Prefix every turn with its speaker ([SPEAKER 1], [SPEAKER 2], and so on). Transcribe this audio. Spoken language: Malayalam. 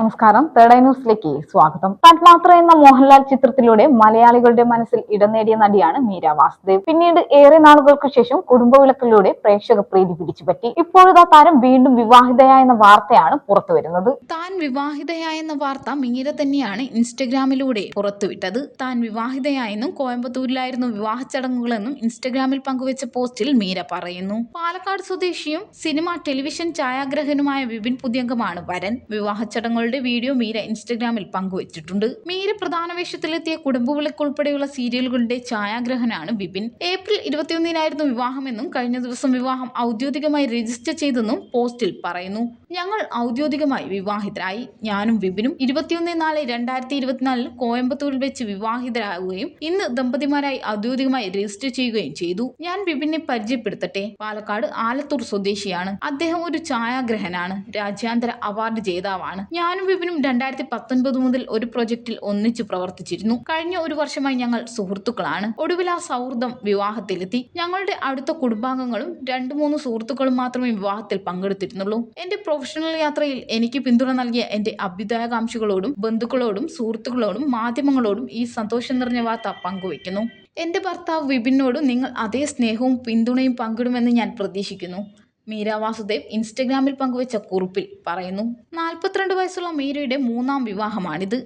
[SPEAKER 1] നമസ്കാരം. തേർഡ് ഐ ന്യൂസിലേക്ക് സ്വാഗതം. തന്മാത്ര എന്ന മോഹൻലാൽ ചിത്രത്തിലൂടെ മലയാളികളുടെ മനസ്സിൽ ഇടം നേടിയ നടിയാണ് മീര വാസുദേവ്. പിന്നീട് ഏറെ നാളുകൾക്ക് ശേഷം കുടുംബവിളക്കിലൂടെ പ്രേക്ഷക പ്രീതി പിടിച്ചുപറ്റി. ഇപ്പോഴത്തെ താരം വീണ്ടും വിവാഹിതയായെന്ന വാർത്തയാണ് പുറത്തുവരുന്നത്
[SPEAKER 2] താൻ വിവാഹിതയായെന്ന വാർത്ത മീര തന്നെയാണ് ഇൻസ്റ്റഗ്രാമിലൂടെ പുറത്തുവിട്ടത്. താൻ വിവാഹിതയായെന്നും കോയമ്പത്തൂരിലായിരുന്നു വിവാഹ ചടങ്ങുകളെന്നും ഇൻസ്റ്റഗ്രാമിൽ പങ്കുവച്ച പോസ്റ്റിൽ മീര പറയുന്നു. പാലക്കാട് സ്വദേശിയും സിനിമ ടെലിവിഷൻ ഛായാഗ്രഹനുമായ വിപിൻ പുതിയംഗമാണ് വരൻ. വിവാഹ ചടങ്ങുകളുടെ വീഡിയോ മീര ഇൻസ്റ്റഗ്രാമിൽ പങ്കുവച്ചിട്ടുണ്ട്. മീര പ്രധാന വേഷത്തിലെത്തിയ കുടുംബവിളക്ക് ഉൾപ്പെടെയുള്ള സീരിയലുകളുടെ ഛായാഗ്രഹനാണ് വിപിൻ. ഏപ്രിൽ ഇരുപത്തിയൊന്നിനായിരുന്നു വിവാഹമെന്നും കഴിഞ്ഞ ദിവസം വിവാഹം ഔദ്യോഗികമായി രജിസ്റ്റർ ചെയ്തെന്നും പോസ്റ്റിൽ പറയുന്നു. ഞങ്ങൾ ഔദ്യോഗികമായി വിവാഹിതരായി. ഞാനും വിപിനും ഇരുപത്തിയൊന്ന് നാല് രണ്ടായിരത്തി ഇരുപത്തിനാലിൽ കോയമ്പത്തൂരിൽ വെച്ച് വിവാഹിതരാകുകയും ഇന്ന് ദമ്പതിമാരായി ഔദ്യോഗികമായി രജിസ്റ്റർ ചെയ്യുകയും ചെയ്തു. ഞാൻ വിപിനെ പരിചയപ്പെടുത്തട്ടെ. പാലക്കാട് ആലത്തൂർ സ്വദേശിയാണ്. അദ്ദേഹം ഒരു ഛായാഗ്രഹനാണ്. രാജ്യാന്തര അവാർഡ് ജേതാവാണ്. ഞാനും വിപിനും രണ്ടായിരത്തി പത്തൊൻപത് മുതൽ ഒരു പ്രൊജക്റ്റിൽ ഒന്നിച്ചു പ്രവർത്തിച്ചിരുന്നു. കഴിഞ്ഞ ഒരു വർഷമായി ഞങ്ങൾ സുഹൃത്തുക്കളാണ്. ഒടുവിൽ ആ സൗഹൃദം വിവാഹത്തിലെത്തി. ഞങ്ങളുടെ അടുത്ത കുടുംബാംഗങ്ങളും രണ്ടു മൂന്ന് സുഹൃത്തുക്കളും മാത്രമേ വിവാഹത്തിൽ പങ്കെടുത്തിരുന്നുള്ളൂ. എന്റെ പ്രൊഫഷണൽ യാത്രയിൽ എനിക്ക് പിന്തുണ നൽകിയ എന്റെ അഭ്യുദയകാംക്ഷികളോടും ബന്ധുക്കളോടും സുഹൃത്തുക്കളോടും മാധ്യമങ്ങളോടും ഈ സന്തോഷം നിറഞ്ഞ വാർത്ത പങ്കുവയ്ക്കുന്നു. എന്റെ ഭർത്താവ് വിപിനോടും നിങ്ങൾ അതേ സ്നേഹവും പിന്തുണയും പങ്കിടുമെന്ന് ഞാൻ പ്രതീക്ഷിക്കുന്നു. മീര വാസുദേവ് ഇൻസ്റ്റഗ്രാമിൽ പങ്കുവച്ച കുറിപ്പിൽ പറയുന്നു നാൽപ്പത്തിരണ്ട് വയസ്സുള്ള മീരയുടെ മൂന്നാം വിവാഹമാണിത്.